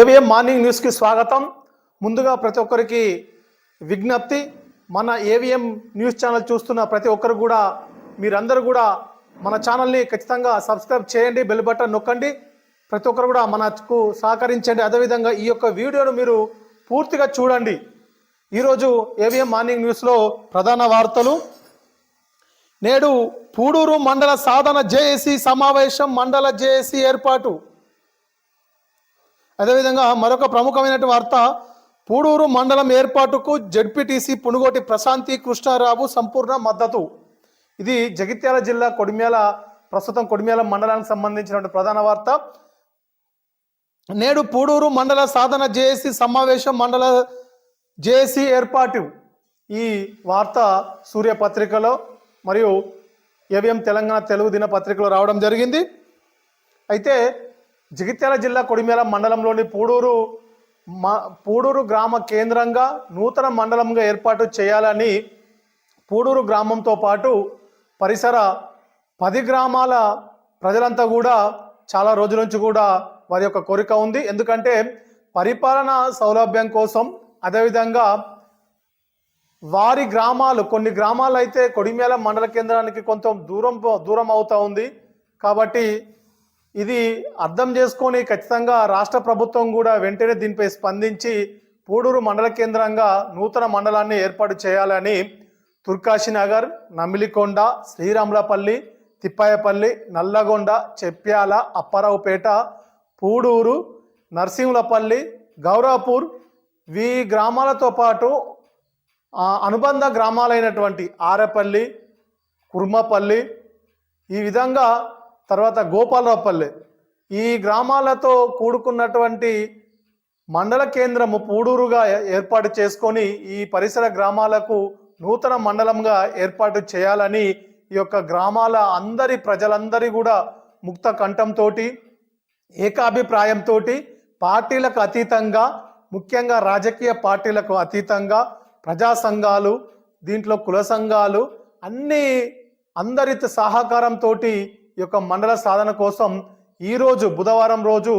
AVM morning న్యూస్కి స్వాగతం. ముందుగా ప్రతి ఒక్కరికి విజ్ఞప్తి మన ఏవిఎం న్యూస్ ఛానల్ చూస్తున్న ప్రతి ఒక్కరు కూడా మీరందరూ కూడా మన ఛానల్ని ఖచ్చితంగా సబ్స్క్రైబ్ చేయండి బెల్ బటన్ నొక్కండి. ప్రతి ఒక్కరు కూడా మనకు సహకరించండి. అదేవిధంగా ఈ యొక్క వీడియోను మీరు పూర్తిగా చూడండి. ఈరోజు ఏవిఎం మార్నింగ్ న్యూస్లో ప్రధాన వార్తలు. నేడు పూడూరు మండల సాధన జేఏసీ సమావేశం మండల జేఏసీ ఏర్పాటు. అదేవిధంగా మరొక ప్రముఖమైన వార్త పూడూరు మండలం ఏర్పాటుకు జడ్పీటీసీ పునుగోటి ప్రశాంతి కృష్ణారావు సంపూర్ణ మద్దతు. ఇది జగిత్యాల జిల్లా కొడిమ్యాల ప్రస్తుతం కొడిమ్యాల మండలానికి సంబంధించినటువంటి ప్రధాన వార్త. నేడు పూడూరు మండల సాధన జేఏసీ సమావేశం మండల జేఏసీ ఏర్పాటు. ఈ వార్త సూర్యపత్రికలో మరియు ఏవిఎం తెలంగాణ తెలుగు దినపత్రికలో రావడం జరిగింది. అయితే జగిత్యాల జిల్లా కొడిమేల మండలంలోని పూడూరు మా పూడూరు గ్రామ కేంద్రంగా నూతన మండలంగా ఏర్పాటు చేయాలని పూడూరు గ్రామంతో పాటు పరిసర పది గ్రామాల ప్రజలంతా కూడా చాలా రోజుల నుంచి కూడా వారి యొక్క కోరిక ఉంది. ఎందుకంటే పరిపాలన సౌలభ్యం కోసం అదేవిధంగా వారి గ్రామాలు కొన్ని గ్రామాలు అయితే కొడిమేల మండల కేంద్రానికి కొంత దూరం దూరం అవుతా ఉంది. కాబట్టి ఇది అర్థం చేసుకొని ఖచ్చితంగా రాష్ట్ర ప్రభుత్వం కూడా వెంటనే దీనిపై స్పందించి పూడూరు మండల కేంద్రంగా నూతన మండలాన్ని ఏర్పాటు చేయాలని తుర్కాశీనగర్ నమిలికొండ శ్రీరాములపల్లి తిప్పాయపల్లి నల్లగొండ చెప్యాల అప్పారావుపేట పూడూరు నర్సింహులపల్లి గౌరాపూర్ ఈ గ్రామాలతో పాటు అనుబంధ గ్రామాలైనటువంటి ఆరేపల్లి కుర్మపల్లి ఈ విధంగా తర్వాత గోపాలరావుపల్లె. ఈ గ్రామాలతో కూడుకున్నటువంటి మండల కేంద్రము పూడూరుగా ఏర్పాటు చేసుకొని ఈ పరిసర గ్రామాలకు నూతన మండలంగా ఏర్పాటు చేయాలని ఈ యొక్క గ్రామాల అందరి ప్రజలందరి కూడా ముక్త కంఠంతో ఏకాభిప్రాయంతో పార్టీలకు అతీతంగా ముఖ్యంగా రాజకీయ పార్టీలకు అతీతంగా ప్రజా సంఘాలు దీంట్లో కుల సంఘాలు అన్నీ అందరి సహకారంతో యొక్క మండల సాధన కోసం ఈరోజు బుధవారం రోజు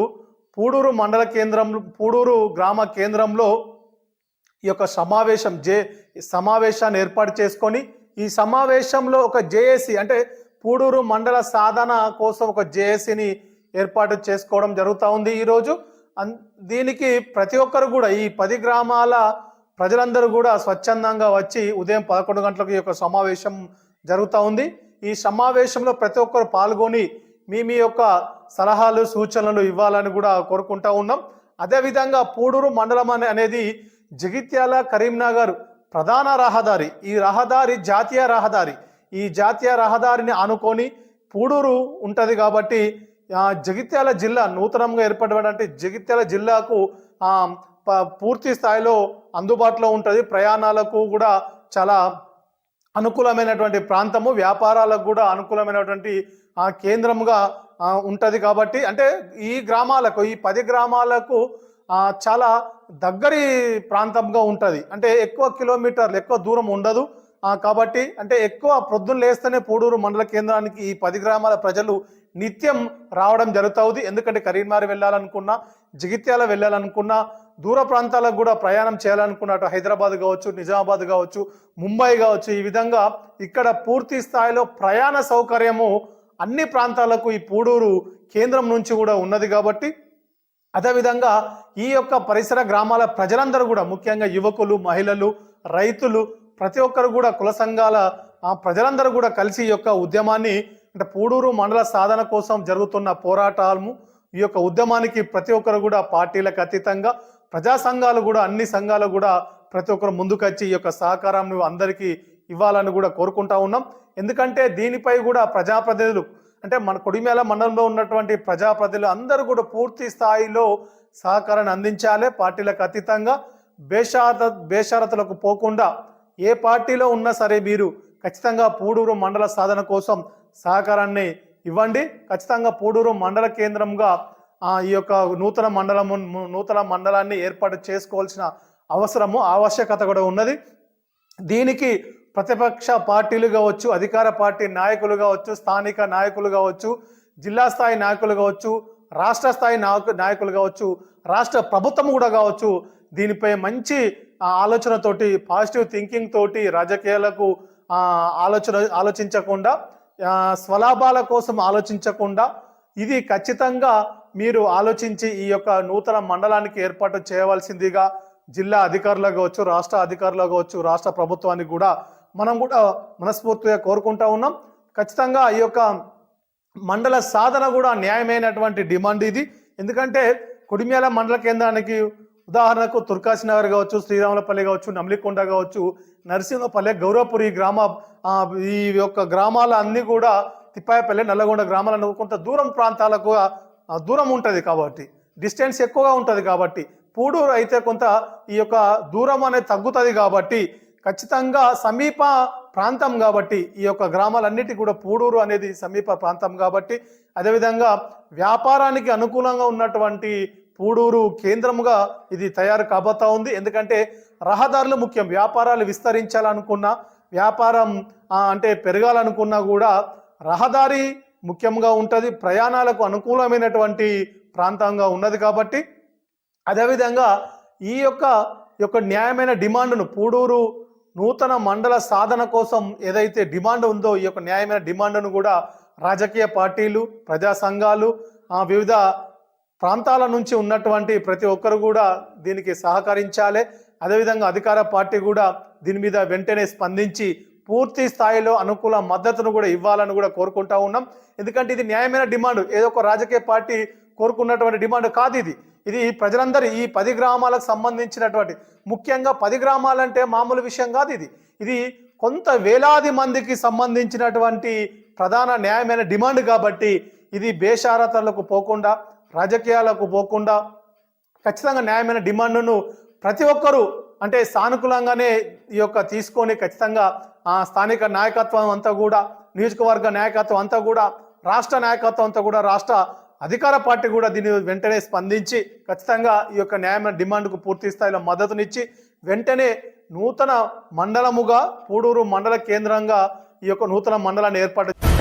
పూడూరు మండల కేంద్రం పూడూరు గ్రామ కేంద్రంలో ఈ యొక్క సమావేశం జే సమావేశాన్ని ఏర్పాటు చేసుకొని ఈ సమావేశంలో ఒక జేఏసీ అంటే పూడూరు మండల సాధన కోసం ఒక జేఏసీని ఏర్పాటు చేసుకోవడం జరుగుతూ ఉంది ఈరోజు అన్ దీనికి ప్రతి ఒక్కరు కూడా ఈ పది గ్రామాల ప్రజలందరూ కూడా స్వచ్ఛందంగా వచ్చి ఉదయం పదకొండు గంటలకు ఈ యొక్క సమావేశం జరుగుతూ ఉంది. ఈ సమావేశంలో ప్రతి ఒక్కరు పాల్గొని మీ మీ యొక్క సలహాలు సూచనలు ఇవ్వాలని కూడా కోరుకుంటా ఉన్నాం. అదేవిధంగా పూడూరు మండలం అనేది జగిత్యాల కరీంనగర్ ప్రధాన రహదారి ఈ రహదారి జాతీయ రహదారి. ఈ జాతీయ రహదారిని ఆనుకొని పూడూరు ఉంటుంది కాబట్టి జగిత్యాల జిల్లా నూతనంగా ఏర్పడినటువంటి జగిత్యాల జిల్లాకు ప- పూర్తి స్థాయిలో అందుబాటులో ఉంటుంది. ప్రయాణాలకు కూడా చాలా అనుకూలమైనటువంటి ప్రాంతము వ్యాపారాలకు కూడా అనుకూలమైనటువంటి కేంద్రముగా ఉంటుంది కాబట్టి అంటే ఈ గ్రామాలకు ఈ పది గ్రామాలకు చాలా దగ్గరి ప్రాంతంగా ఉంటుంది. అంటే ఎక్కువ కిలోమీటర్లు ఎక్కువ దూరం ఉండదు. కాబట్టి అంటే ఎక్కువ ప్రొద్దున లేస్తేనే పూడూరు మండల కేంద్రానికి ఈ పది గ్రామాల ప్రజలు నిత్యం రావడం జరుగుతుంది ఎందుకంటే కరీంనగర్ వెళ్ళాలనుకున్నా జగిత్యాల వెళ్ళాలనుకున్నా దూర ప్రాంతాలకు కూడా ప్రయాణం చేయాలనుకున్న అటు హైదరాబాద్ కావచ్చు నిజామాబాద్ కావచ్చు ముంబై కావచ్చు ఈ విధంగా ఇక్కడ పూర్తి స్థాయిలో ప్రయాణ సౌకర్యము అన్ని ప్రాంతాలకు ఈ పూడూరు కేంద్రం నుంచి కూడా ఉన్నది కాబట్టి అదేవిధంగా ఈ యొక్క పరిసర గ్రామాల ప్రజలందరూ కూడా ముఖ్యంగా యువకులు మహిళలు రైతులు ప్రతి ఒక్కరు కూడా కుల సంఘాల ప్రజలందరూ కూడా కలిసి ఈ యొక్క ఉద్యమాన్ని అంటే పూడూరు మండల సాధన కోసం జరుగుతున్న పోరాటాలు ఈ యొక్క ఉద్యమానికి ప్రతి ఒక్కరు కూడా పార్టీలకు అతీతంగా ప్రజా సంఘాలు కూడా అన్ని సంఘాలు కూడా ప్రతి ఒక్కరు ముందుకొచ్చి ఈ యొక్క సహకారాన్ని అందరికీ ఇవ్వాలని కూడా కోరుకుంటా ఉన్నాం. ఎందుకంటే దీనిపై కూడా ప్రజాప్రతినిధులు అంటే మన కొడిమేల మండలంలో ఉన్నటువంటి ప్రజాప్రతినిధులు అందరూ కూడా పూర్తి స్థాయిలో సహకారాన్ని అందించాలి పార్టీలకు అతీతంగా బేషారత బేషారతులకు పోకుండా ఏ పార్టీలో ఉన్నా సరే మీరు ఖచ్చితంగా పూడూరు మండల సాధన కోసం సహకారాన్ని ఇవ్వండి. ఖచ్చితంగా పూడూరు మండల కేంద్రంగా ఈ యొక్క నూతన మండలము నూతన మండలాన్ని ఏర్పాటు చేసుకోవాల్సిన అవసరము ఆవశ్యకత కూడా ఉన్నది. దీనికి ప్రతిపక్ష పార్టీలు కావచ్చు అధికార పార్టీ నాయకులు కావచ్చు స్థానిక నాయకులు కావచ్చు జిల్లా స్థాయి నాయకులు కావచ్చు రాష్ట్ర స్థాయి నాయకు నాయకులు కావచ్చు రాష్ట్ర ప్రభుత్వం కూడా కావచ్చు దీనిపై మంచి ఆలోచనతోటి పాజిటివ్ థింకింగ్ తోటి రాజకీయాలకు ఆలోచన ఆలోచించకుండా స్వలాభాల కోసం ఆలోచించకుండా ఇది ఖచ్చితంగా మీరు ఆలోచించి ఈ యొక్క నూతన మండలానికి ఏర్పాటు చేయవలసిందిగా జిల్లా అధికారులు కావచ్చు రాష్ట్ర అధికారులు కావచ్చు రాష్ట్ర ప్రభుత్వానికి కూడా మనం కూడా మనస్ఫూర్తిగా కోరుకుంటా ఉన్నాం. ఖచ్చితంగా ఈ యొక్క మండల సాధన కూడా న్యాయమైనటువంటి డిమాండ్ ఇది. ఎందుకంటే కొడిమ్యాల మండల కేంద్రానికి ఉదాహరణకు తుర్కాసి నగర్ కావచ్చు శ్రీరాములపల్లి కావచ్చు నమ్లికొండ కావచ్చు నరసింహపల్లి గౌరవపురి గ్రామ ఈ యొక్క గ్రామాల అన్నీ కూడా తిప్పాయపల్లె నల్లగొండ గ్రామాలను కొంత దూరం ప్రాంతాలకు దూరం ఉంటుంది కాబట్టి డిస్టెన్స్ ఎక్కువగా ఉంటుంది కాబట్టి పూడూరు అయితే కొంత ఈ యొక్క దూరం అనేది తగ్గుతుంది కాబట్టి ఖచ్చితంగా సమీప ప్రాంతం కాబట్టి ఈ యొక్క గ్రామాలన్నిటి కూడా పూడూరు అనేది సమీప ప్రాంతం కాబట్టి అదేవిధంగా వ్యాపారానికి అనుకూలంగా ఉన్నటువంటి పూడూరు కేంద్రముగా ఇది తయారు కాబోతా ఉంది. ఎందుకంటే రహదారులు ముఖ్యం. వ్యాపారాలు విస్తరించాలనుకున్నా వ్యాపారం అంటే పెరగాలనుకున్నా కూడా రహదారి ముఖ్యంగా ఉంటుంది. ప్రయాణాలకు అనుకూలమైనటువంటి ప్రాంతంగా ఉన్నది కాబట్టి అదేవిధంగా ఈ యొక్క యొక్క న్యాయమైన డిమాండ్ను పూడూరు నూతన మండల సాధన కోసం ఏదైతే డిమాండ్ ఉందో ఈ యొక్క న్యాయమైన డిమాండ్ను కూడా రాజకీయ పార్టీలు ప్రజా సంఘాలు వివిధ ప్రాంతాల నుంచి ఉన్నటువంటి ప్రతి ఒక్కరు కూడా దీనికి సహకరించాలి. అదేవిధంగా అధికార పార్టీ కూడా దీని మీద వెంటనే స్పందించి పూర్తి స్థాయిలో అనుకూల మద్దతును కూడా ఇవ్వాలని కూడా కోరుకుంటా ఉన్నాం. ఎందుకంటే ఇది న్యాయమైన డిమాండ్. ఏదో ఒక రాజకీయ పార్టీ కోరుకున్నటువంటి డిమాండ్ కాదు ఇది. ఇది ప్రజలందరి ఈ పది గ్రామాలకు సంబంధించినటువంటి ముఖ్యంగా పది గ్రామాలంటే మామూలు విషయం కాదు ఇది. ఇది కొంత వేలాది మందికి సంబంధించినటువంటి ప్రధాన న్యాయమైన డిమాండ్ కాబట్టి ఇది బేషారతలకు పోకుండా రాజకీయాలకు పోకుండా ఖచ్చితంగా న్యాయమైన డిమాండ్ను ప్రతి ఒక్కరూ అంటే సానుకూలంగానే ఈ యొక్క తీసుకొని ఖచ్చితంగా ఆ స్థానిక నాయకత్వం అంతా కూడా నియోజకవర్గ నాయకత్వం అంతా కూడా రాష్ట్ర నాయకత్వం అంతా కూడా రాష్ట్ర అధికార పార్టీ కూడా దీన్ని వెంటనే స్పందించి ఖచ్చితంగా ఈ యొక్క న్యాయమైన డిమాండ్కు పూర్తి స్థాయిలో మద్దతునిచ్చి వెంటనే నూతన మండలముగా పూడూరు మండల కేంద్రంగా ఈ యొక్క నూతన మండలాన్ని ఏర్పాటు